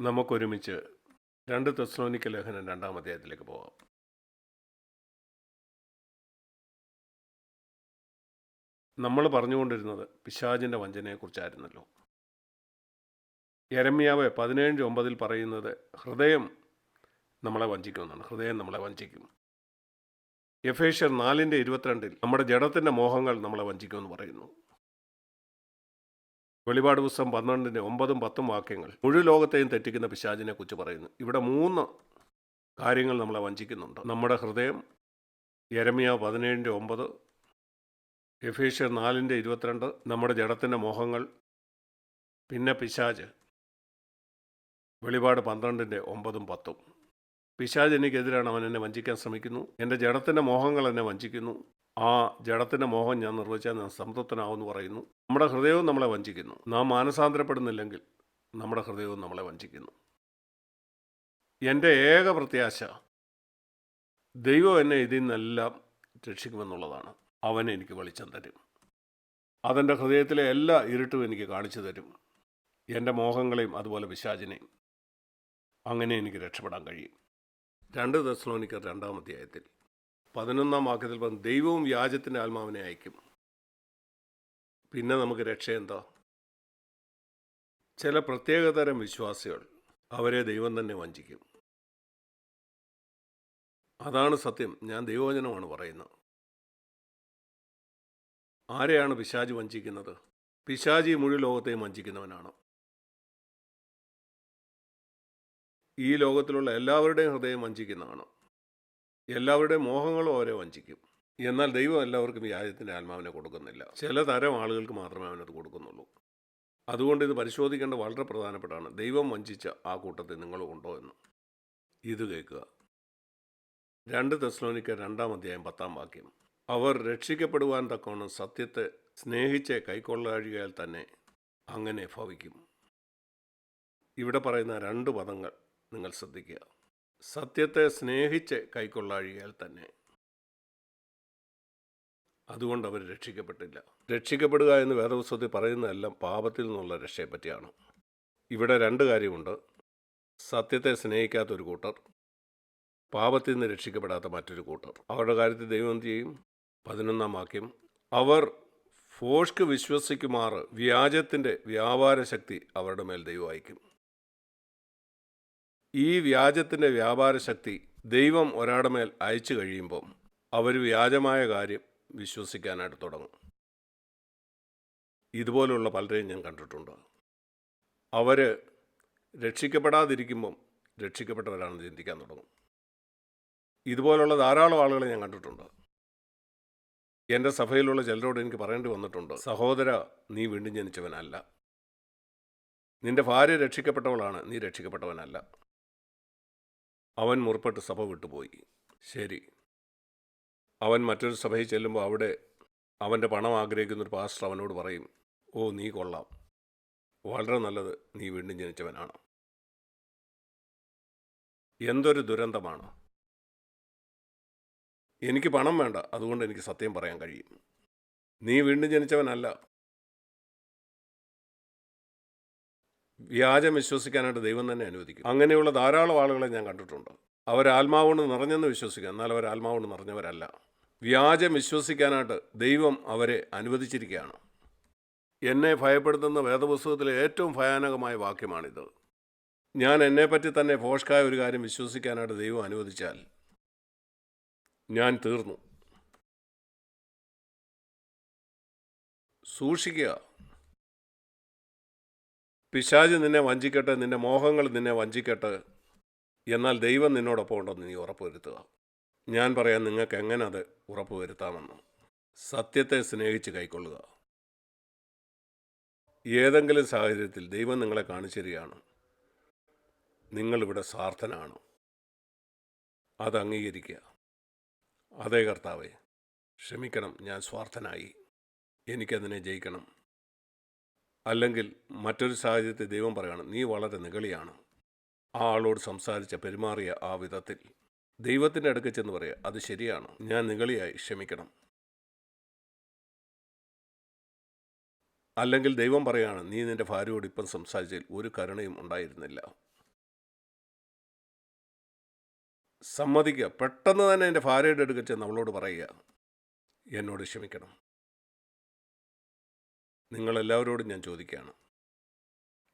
നമുക്കൊരുമിച്ച് രണ്ട് തെസ്ലോനിക്ക ലേഖനം രണ്ടാം അധ്യായത്തിലേക്ക് പോകാം നമ്മൾ പറഞ്ഞുകൊണ്ടിരുന്നത് പിശാജിന്റെ വഞ്ചനയെക്കുറിച്ചായിരുന്നല്ലോ. യരമ്യാവ് പതിനേഴ് ഒമ്പതിൽ പറയുന്നത് ഹൃദയം നമ്മളെ വഞ്ചിക്കുമെന്നാണ്. ഹൃദയം നമ്മളെ വഞ്ചിക്കും. എഫേഷ്യർ നാലിന്റെ ഇരുപത്തിരണ്ടിൽ നമ്മുടെ ജഡത്തിന്റെ മോഹങ്ങൾ നമ്മളെ വഞ്ചിക്കുമെന്ന് പറയുന്നു. വെളിപാട് പുസ്തകം പന്ത്രണ്ടിന്റെ ഒമ്പതും പത്തും വാക്യങ്ങൾ മുഴു ലോകത്തെയും തെറ്റിക്കുന്ന പിശാചിനെ കുറിച്ച് പറയുന്നു. ഇവിടെ മൂന്ന് കാര്യങ്ങൾ നമ്മളെ വഞ്ചിക്കുന്നുണ്ട്. നമ്മുടെ ഹൃദയം യരമിയ പതിനേഴിന്റെ ഒമ്പത് എഫേഷ്യർ നാലിന്റെ ഇരുപത്തിരണ്ട് നമ്മുടെ ജഡത്തിന്റെ മോഹങ്ങൾ പിന്നെ പിശാജ് വെളിപാട് പന്ത്രണ്ടിന്റെ ഒമ്പതും പത്തും. പിശാജ് എനിക്കെതിരാണ് അവൻ എന്നെ വഞ്ചിക്കാൻ ശ്രമിക്കുന്നു. എന്റെ ജഡത്തിന്റെ മോഹങ്ങൾ എന്നെ വഞ്ചിക്കുന്നു. ആ ജഡത്തിന്റെ മോഹം ഞാൻ നിർവഹിച്ചാൽ ഞാൻ സംതൃപ്തനാവുമെന്ന് പറയുന്നു. നമ്മുടെ ഹൃദയവും നമ്മളെ വഞ്ചിക്കുന്നു. നാം മാനസാന്തരപ്പെടുന്നില്ലെങ്കിൽ നമ്മുടെ ഹൃദയവും നമ്മളെ വഞ്ചിക്കുന്നു. എന്റെ ഏക പ്രത്യാശ ദൈവം എന്നെ ഇതിൽ നിന്നെല്ലാം രക്ഷിക്കുമെന്നുള്ളതാണ്. അവൻ എനിക്ക് വെളിച്ചം തരും. അതെന്റെ ഹൃദയത്തിലെ എല്ലാ ഇരുട്ടും എനിക്ക് കാണിച്ചു തരും. എന്റെ മോഹങ്ങളെയും അതുപോലെ വിശാചിനെയും അങ്ങനെ എനിക്ക് രക്ഷപ്പെടാൻ കഴിയും. രണ്ട് ദസ്ലോനിക്കർ രണ്ടാം അധ്യായത്തിൽ പതിനൊന്നാം വാക്യത്തിൽ പറഞ്ഞ് ദൈവവും വ്യാജത്തിന്റെ ആത്മാവിനെ അയക്കും. പിന്നെ നമുക്ക് രക്ഷ ചില പ്രത്യേകതരം വിശ്വാസികൾ അവരെ ദൈവം തന്നെ വഞ്ചിക്കും. അതാണ് സത്യം. ഞാൻ ദൈവവചനമാണ് പറയുന്നത്. ആരെയാണ് പിശാജ് വഞ്ചിക്കുന്നത്? പിശാജി മുഴുവൻ ലോകത്തെയും വഞ്ചിക്കുന്നവനാണ്. ഈ ലോകത്തിലുള്ള എല്ലാവരുടെയും ഹൃദയം വഞ്ചിക്കുന്നതാണ്. എല്ലാവരുടെയും മോഹങ്ങളും അവരെ വഞ്ചിക്കും. എന്നാൽ ദൈവം എല്ലാവർക്കും വ്യാജത്തിന്റെ ആത്മാവിനെ കൊടുക്കുന്നില്ല. ചില തരം ആളുകൾക്ക് മാത്രമേ അവനത് കൊടുക്കുന്നുള്ളൂ. അതുകൊണ്ട് ഇത് പരിശോധിക്കേണ്ട വളരെ പ്രധാനപ്പെട്ടാണ് ദൈവം വഞ്ചിച്ച ആ കൂട്ടത്തിൽ നിങ്ങൾ ഉണ്ടോ എന്ന്. ഇത് കേൾക്കുക. രണ്ട് തെസ്ലോനിക്ക രണ്ടാം അധ്യായം പത്താം വാക്യം. അവർ രക്ഷിക്കപ്പെടുവാൻ തക്കവണ്ണം സത്യത്തെ സ്നേഹിച്ച് കൈക്കൊള്ളാഴികയാൽ തന്നെ അങ്ങനെ ഭവിക്കും. ഇവിടെ പറയുന്ന രണ്ട് പദങ്ങൾ നിങ്ങൾ ശ്രദ്ധിക്കുക. സത്യത്തെ സ്നേഹിച്ച് കൈക്കൊള്ളാഴിയാൽ തന്നെ. അതുകൊണ്ട് അവർ രക്ഷിക്കപ്പെട്ടില്ല. രക്ഷിക്കപ്പെടുക എന്ന് വേദപുസ്തകത്തിൽ പറയുന്നതെല്ലാം പാപത്തിൽ നിന്നുള്ള രക്ഷയെപ്പറ്റിയാണ്. ഇവിടെ രണ്ട് കാര്യമുണ്ട്. സത്യത്തെ സ്നേഹിക്കാത്ത ഒരു കൂട്ടർ പാപത്തിൽ നിന്ന് രക്ഷിക്കപ്പെടാത്ത മറ്റൊരു കൂട്ടർ. അവരുടെ കാര്യത്തിൽ ദൈവം ചെയ്യും? പതിനൊന്നാം വാക്യം. അവർ ഫോഷ്ക്ക് വിശ്വസിക്കുമാറ് വ്യാജത്തിന്റെ വ്യാപാര ശക്തി അവരുടെ മേൽ ദൈവം അയക്കും. ഈ വ്യാജത്തിന്റെ വ്യാപാര ശക്തി ദൈവം ഒരാടെ മേൽ അയച്ചു കഴിയുമ്പം അവർ വ്യാജമായ കാര്യം വിശ്വസിക്കാനായിട്ട് തുടങ്ങും. ഇതുപോലുള്ള പലരെയും ഞാൻ കണ്ടിട്ടുണ്ട്. അവർ രക്ഷിക്കപ്പെടാതിരിക്കുമ്പം രക്ഷിക്കപ്പെട്ടവരാണെന്ന് ചിന്തിക്കാൻ തുടങ്ങും. ഇതുപോലുള്ള ധാരാളം ആളുകളെ ഞാൻ കണ്ടിട്ടുണ്ട്. എന്റെ സഭയിലുള്ള ചിലരോട് എനിക്ക് പറയേണ്ടി വന്നിട്ടുണ്ട് സഹോദര നീ വീണ്ടും ജനിച്ചവനല്ല. നിന്റെ ഭാര്യ രക്ഷിക്കപ്പെട്ടവളാണ് നീ രക്ഷിക്കപ്പെട്ടവനല്ല. അവൻ മുറിപ്പെട്ട് സഭ വിട്ടുപോയി. ശരി. അവൻ മറ്റൊരു സഭയിൽ ചെല്ലുമ്പോൾ അവിടെ അവന്റെ പണം ആഗ്രഹിക്കുന്ന ഒരു പാസ്റ്റർ അവനോട് പറയും ഓ നീ കൊള്ളാം. വളരെ നല്ലത് നീ വീണ്ടും ജനിച്ചവനാണ്. എന്തൊരു ദുരന്തമാണ്. എനിക്ക് പണം വേണ്ട അതുകൊണ്ട് എനിക്ക് സത്യം പറയാൻ കഴിയും. നീ വീണ്ടും ജനിച്ചവനല്ല. വ്യാജം വിശ്വസിക്കാനായിട്ട് ദൈവം തന്നെ അനുവദിക്കും. അങ്ങനെയുള്ള ധാരാളം ആളുകളെ ഞാൻ കണ്ടിട്ടുണ്ട്. അവർ ആത്മാവുകൊണ്ട് നിറഞ്ഞെന്ന് വിശ്വസിക്കുക എന്നാൽ അവർ ആത്മാവുകൊണ്ട് നിറഞ്ഞവരല്ല. വ്യാജം വിശ്വസിക്കാനായിട്ട് ദൈവം അവരെ അനുവദിച്ചിരിക്കുകയാണ്. എന്നെ ഭയപ്പെടുത്തുന്ന വേദപുസ്തകത്തിലെ ഏറ്റവും ഭയാനകമായ വാക്യമാണിത്. ഞാൻ എന്നെപ്പറ്റി തന്നെ ഫോഷ്കായ ഒരു കാര്യം വിശ്വസിക്കാനായിട്ട് ദൈവം അനുവദിച്ചാൽ ഞാൻ തീർന്നു. സൂക്ഷിക്കുക. പിശാജ് നിന്നെ വഞ്ചിക്കട്ടെ നിന്റെ മോഹങ്ങൾ നിന്നെ വഞ്ചിക്കട്ടെ എന്നാൽ ദൈവം നിന്നോടൊപ്പം ഉണ്ടെന്ന് നീ ഉറപ്പുവരുത്തുക ഞാൻ പറയാം നിങ്ങൾക്ക് എങ്ങനെ അത് ഉറപ്പുവരുത്താമെന്ന് സത്യത്തെ സ്നേഹിച്ച് കൈക്കൊള്ളുക. ഏതെങ്കിലും സാഹചര്യത്തിൽ ദൈവം നിങ്ങളെ കാണിച്ചിരിക്കുകയാണ് നിങ്ങളിവിടെ സ്വാർത്ഥനാണ് അത് അംഗീകരിക്കുക. അതേ കർത്താവേ ക്ഷമിക്കണം ഞാൻ സ്വാർത്ഥനായി. എനിക്കതിനെ ജയിക്കണം. അല്ലെങ്കിൽ മറ്റൊരു സാഹചര്യത്തിൽ ദൈവം പറയുകയാണ് നീ വളരെ നികളിയാണ് ആ ആളോട് സംസാരിച്ച പെരുമാറിയ ആ വിധത്തിൽ ദൈവത്തിന്റെ അടുക്ക് ചെന്ന് പറയുക അത് ശരിയാണ്. ഞാൻ നികളിയായി ക്ഷമിക്കണം. അല്ലെങ്കിൽ ദൈവം പറയാണ് നീ നിന്റെ ഭാര്യയോട് ഇപ്പം സംസാരിച്ചതിൽ ഒരു കരുണയും ഉണ്ടായിരുന്നില്ല. സമ്മതിക്കുക. പെട്ടെന്ന് തന്നെ എന്റെ ഭാര്യയുടെ അടുക്കൽ ചെന്ന് അവളോട് പറയുക എന്നോട് ക്ഷമിക്കണം. നിങ്ങളെല്ലാവരോടും ഞാൻ ചോദിക്കുകയാണ്.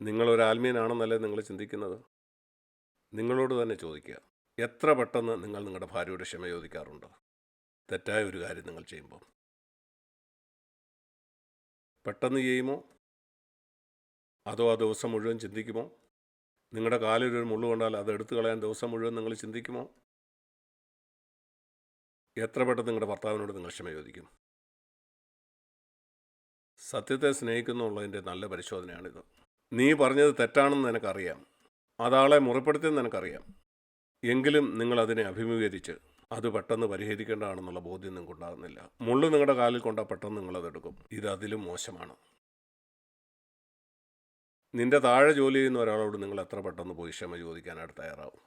നിങ്ങളൊരു ആത്മീയനാണെന്നല്ലേ നിങ്ങൾ ചിന്തിക്കുന്നത്? നിങ്ങളോട് തന്നെ ചോദിക്കുക. എത്ര പെട്ടെന്ന് നിങ്ങൾ നിങ്ങളുടെ ഭാര്യയോട് ക്ഷമ ചോദിക്കാറുണ്ട്? തെറ്റായ ഒരു കാര്യം നിങ്ങൾ ചെയ്യുമ്പോൾ പെട്ടെന്ന് ചെയ്യുമോ? അതോ ആ ദിവസം മുഴുവൻ ചിന്തിക്കുമോ? നിങ്ങളുടെ കാലിൽ ഒരു മുള്ളു കൊണ്ടാൽ അത് എടുത്തു കളയാൻ ദിവസം മുഴുവൻ നിങ്ങൾ ചിന്തിക്കുമോ? എത്ര പെട്ടെന്ന് നിങ്ങളുടെ ഭർത്താവിനോട് നിങ്ങൾ ക്ഷമ ചോദിക്കും? സത്യത്തെ സ്നേഹിക്കുന്നുള്ളതിന്റെ നല്ല പരിശോധനയാണിത്. നീ പറഞ്ഞത് തെറ്റാണെന്ന് നിനക്കറിയാം. അതാളെ മുറിപ്പെടുത്തിയെന്ന് നിനക്കറിയാം. എങ്കിലും നിങ്ങൾ അതിനെ അഭിമുഖീകരിച്ച് അത് പെട്ടെന്ന് പരിഹരിക്കേണ്ടതാണെന്നുള്ള ബോധ്യം നിങ്ങൾക്ക് ഉണ്ടാകുന്നില്ല മുള്ളു നിങ്ങളുടെ കാലിൽ കൊണ്ടാൽ പെട്ടെന്ന് നിങ്ങളതെടുക്കും ഇത് അതിലും മോശമാണ്. നിന്റെ താഴെ ജോലി ചെയ്യുന്ന ഒരാളോട് നിങ്ങൾ എത്ര പെട്ടെന്ന് പോയി ക്ഷമ ചോദിക്കാനായിട്ട് തയ്യാറാവും?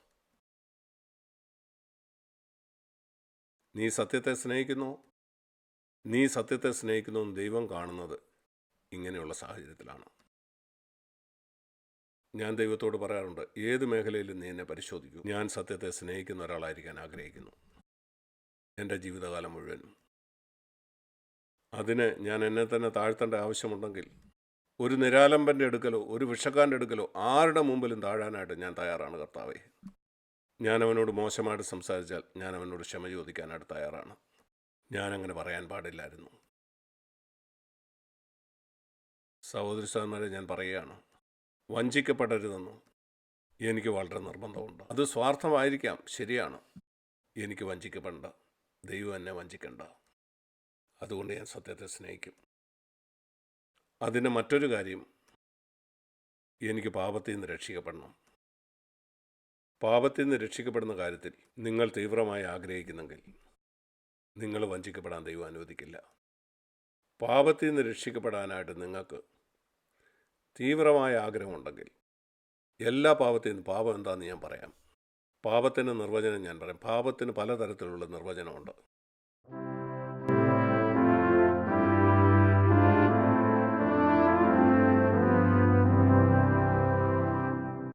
നീ സത്യത്തെ സ്നേഹിക്കുന്നു? നീ സത്യത്തെ സ്നേഹിക്കുന്നു ദൈവം കാണുന്നത് ഇങ്ങനെയുള്ള സാഹചര്യത്തിലാണ്. ഞാൻ ദൈവത്തോട് പറയാറുണ്ട് ഏത് മേഖലയിലും നീ എന്നെ പരിശോധിക്കൂ. ഞാൻ സത്യത്തെ സ്നേഹിക്കുന്ന ഒരാളായിരിക്കാൻ ആഗ്രഹിക്കുന്നു. എന്റെ ജീവിതകാലം മുഴുവൻ അതിന് ഞാൻ എന്നെ തന്നെ താഴ്ത്തേണ്ട ആവശ്യമുണ്ടെങ്കിൽ ഒരു നിരാലംബന്റെ എടുക്കലോ ഒരു വിഷക്കാരന്റെ എടുക്കലോ ആരുടെ മുമ്പിലും താഴാനായിട്ട് ഞാൻ തയ്യാറാണ് കർത്താവെ. ഞാൻ അവനോട് മോശമായിട്ട് സംസാരിച്ചാൽ ഞാൻ അവനോട് ക്ഷമ ചോദിക്കാനായിട്ട് തയ്യാറാണ്. ഞാനങ്ങനെ പറയാൻ പാടില്ലായിരുന്നു. സഹോദരി സഹോദരന്മാരെ ഞാൻ പറയുകയാണ്. വഞ്ചിക്കപ്പെടരുതെന്ന് എനിക്ക് വളരെ നിർബന്ധമുണ്ട്. അത് സ്വാർത്ഥമായിരിക്കാം. ശരിയാണ്. എനിക്ക് വഞ്ചിക്കപ്പെടേണ്ട. ദൈവം എന്നെ വഞ്ചിക്കണ്ട. അതുകൊണ്ട് ഞാൻ സത്യത്തെ സ്നേഹിക്കും. അതിന്റെ മറ്റൊരു കാര്യം. എനിക്ക് പാപത്തിൽ നിന്ന് രക്ഷിക്കപ്പെടണം. പാപത്തിൽ നിന്ന് രക്ഷിക്കപ്പെടുന്ന കാര്യത്തിൽ നിങ്ങൾ തീവ്രമായി ആഗ്രഹിക്കുന്നെങ്കിൽ നിങ്ങൾ വഞ്ചിക്കപ്പെടാൻ ദൈവം അനുവദിക്കില്ല. പാപത്തിൽ നിന്ന് രക്ഷിക്കപ്പെടാനായിട്ട് നിങ്ങൾക്ക് തീവ്രമായ ആഗ്രഹമുണ്ടെങ്കിൽ എല്ലാ പാപത്തിൽ നിന്നും പാപം എന്താണെന്ന് ഞാൻ പറയാം. പാപത്തിന്റെ നിർവചനം ഞാൻ പറയാം. പാപത്തിന് പലതരത്തിലുള്ള നിർവചനമുണ്ട്.